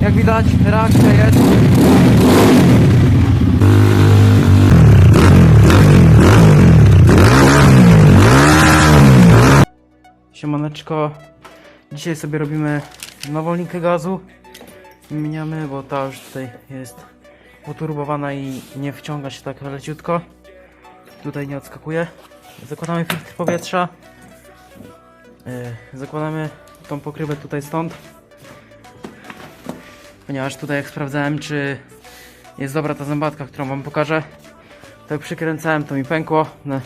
Jak widać, reakcja jest. Siemaneczko. Dzisiaj sobie robimy nową linkę gazu. Mieniamy, bo ta już tutaj jest poturbowana i nie wciąga się tak leciutko. Tutaj nie odskakuje. Zakładamy filtr powietrza. Yy, zakładamy tą pokrywę tutaj stąd. Ponieważ tutaj jak sprawdzałem czy jest dobra ta zębatka, którą wam pokażę. To jak przykręcałem to mi pękło. No,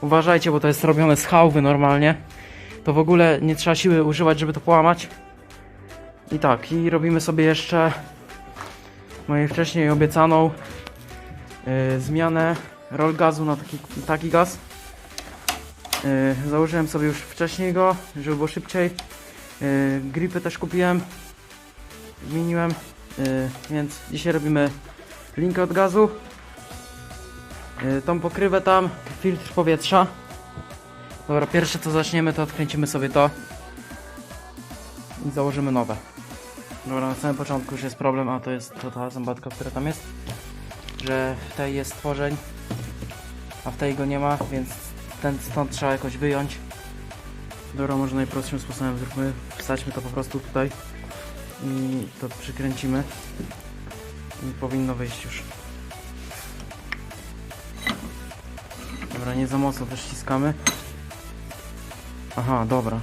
uważajcie, bo to jest robione z hałwy normalnie. To w ogóle nie trzeba siły używać, żeby to połamać. I tak, i robimy sobie jeszcze moją wcześniej obiecaną yy, zmianę roll gazu na taki, taki gaz. Yy, założyłem sobie już wcześniej go, żeby było szybciej. Yy, gripy też kupiłem, zmieniłem, yy, więc dzisiaj robimy linkę od gazu. Yy, tą pokrywę tam, filtr powietrza. Dobra, pierwsze co zaczniemy to odkręcimy sobie to i założymy nowe. Dobra, na samym początku już jest problem, a to jest to ta zębatka, która tam jest, że w tej jest tworzeń, a w tej go nie ma, więc ten stąd trzeba jakoś wyjąć. Dobra, może najprostszym sposobem zróbmy, wsadźmy to po prostu tutaj i to przykręcimy i powinno wyjść już. Dobra, nie za mocno też ściskamy. Aha, dobra.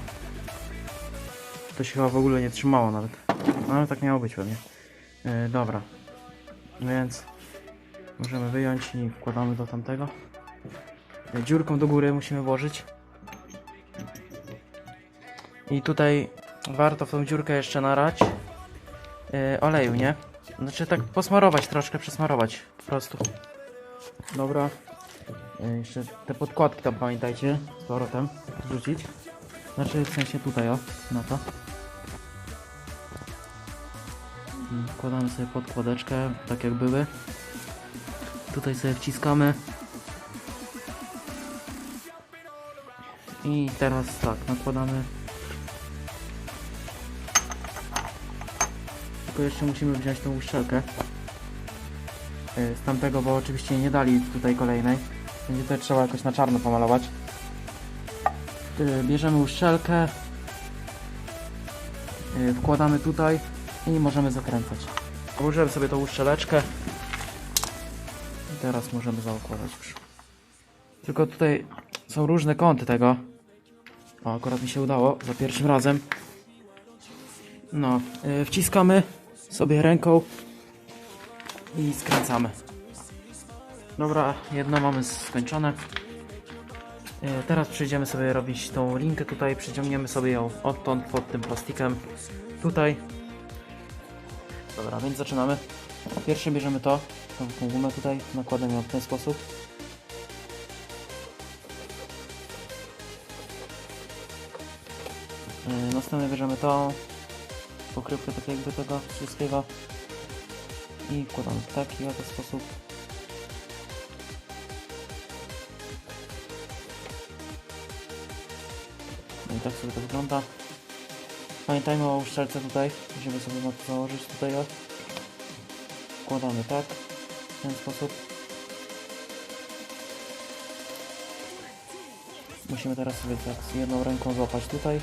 To się chyba w ogóle nie trzymało nawet. No ale tak miało być pewnie. Yy, dobra. Więc możemy wyjąć i wkładamy do tamtego. Yy, dziurką do góry musimy włożyć. I tutaj warto w tą dziurkę jeszcze narać yy, oleju, nie? Znaczy tak posmarować troszkę, przesmarować po prostu. Dobra. Yy, jeszcze te podkładki tam pamiętajcie z powrotem wrzucić. Znaczy w sensie tutaj o, na to. Mm, Wkładamy sobie podkładeczkę, tak jak były. Tutaj sobie wciskamy. I teraz tak, nakładamy. Tylko jeszcze musimy wziąć tą uszczelkę. yy, Z tamtego, bo oczywiście nie dali tutaj kolejnej. Będzie to trzeba jakoś na czarno pomalować. Yy, Bierzemy uszczelkę. yy, Wkładamy tutaj i możemy zakręcać. Użyłem sobie tą uszczeleczkę. I teraz możemy zaokładać już. Tylko tutaj są różne kąty tego. O, akurat mi się udało za pierwszym razem. No, wciskamy sobie ręką i skręcamy. Dobra, jedno mamy skończone. Yy, Teraz przejdziemy sobie robić tą linkę tutaj, przyciągniemy sobie ją odtąd pod tym plastikiem tutaj. Dobra, więc zaczynamy. Pierwsze bierzemy to, tą, tą gumę tutaj, nakładam ją w ten sposób. Yy, następnie bierzemy tą pokrywkę tak jakby tego wszystkiego i wkładamy w taki oto sposób. No i tak sobie to wygląda. Pamiętajmy o uszczelce tutaj, żeby sobie na to założyć tutaj o. Wkładamy tak, w ten sposób. Musimy teraz sobie tak z jedną ręką złapać tutaj.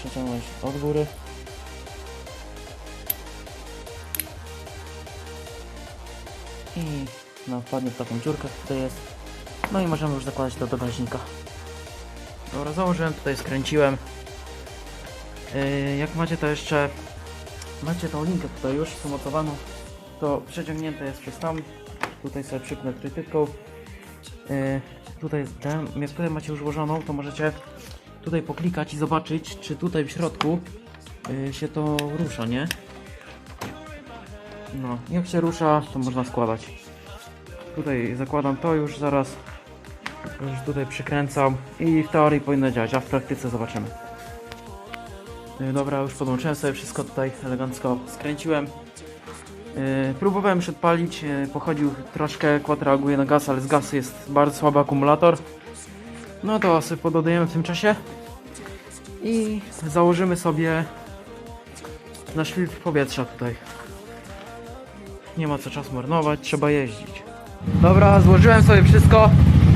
Przeciągnąć od góry. I no, wpadnie w taką dziurkę, tutaj jest. No i możemy już zakładać to do bagażnika. Dobra, założyłem, tutaj skręciłem. Yy, jak macie to jeszcze, macie tą linkę tutaj już pomocowaną, to przeciągnięte jest przez tam. Tutaj sobie przypnę trytytką. Yy, tutaj, ten, jak tutaj macie już włożoną, to możecie tutaj poklikać i zobaczyć, czy tutaj w środku yy, się to rusza, nie? No, jak się rusza, to można składać. Tutaj zakładam to już zaraz. Już tutaj przykręcam i w teorii powinno działać, a w praktyce zobaczymy. Yy, Dobra, już podłączyłem sobie wszystko tutaj elegancko skręciłem. Yy, próbowałem już odpalić, yy, pochodził troszkę, kład reaguje na gaz, ale z gazu jest bardzo słaby akumulator. No to sobie pododajemy w tym czasie. I założymy sobie nasz filtr powietrza tutaj. Nie ma co czas marnować, trzeba jeździć. Dobra, złożyłem sobie wszystko.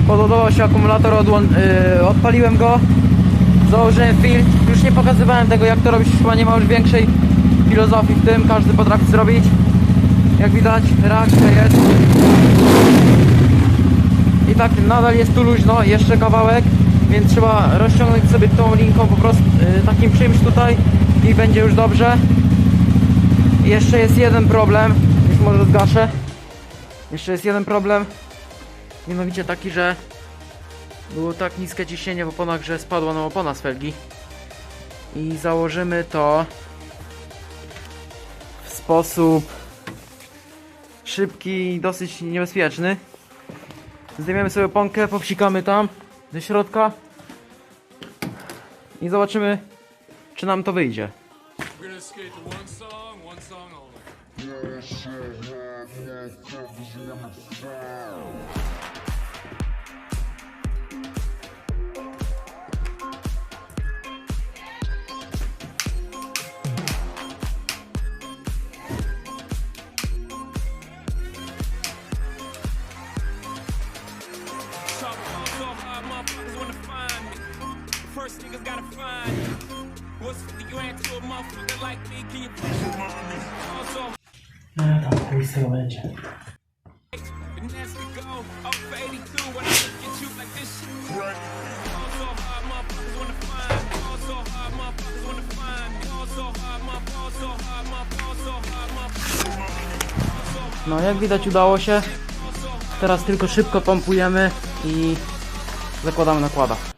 Podobał się akumulator, yy, odpaliłem go. Założyłem filtr. Już nie pokazywałem tego jak to robić, chyba nie ma już większej filozofii w tym, każdy potrafi zrobić. Jak widać, reakcja jest. Tak nadal jest tu luźno, jeszcze kawałek, więc trzeba rozciągnąć sobie tą linką po prostu y, takim czymś tutaj i będzie już dobrze. Jeszcze jest jeden problem, już może zgaszę. Jeszcze jest jeden problem, mianowicie taki, że było tak niskie ciśnienie w oponach, że spadła nam opona z felgi. I założymy to w sposób szybki i dosyć niebezpieczny. Zdejmiemy sobie oponkę, popsikamy tam ze środka i zobaczymy, czy nam to wyjdzie. We're gonna skate to hard, motherfuckers. No jak widać udało się. Teraz tylko szybko pompujemy i zakładamy nakłada.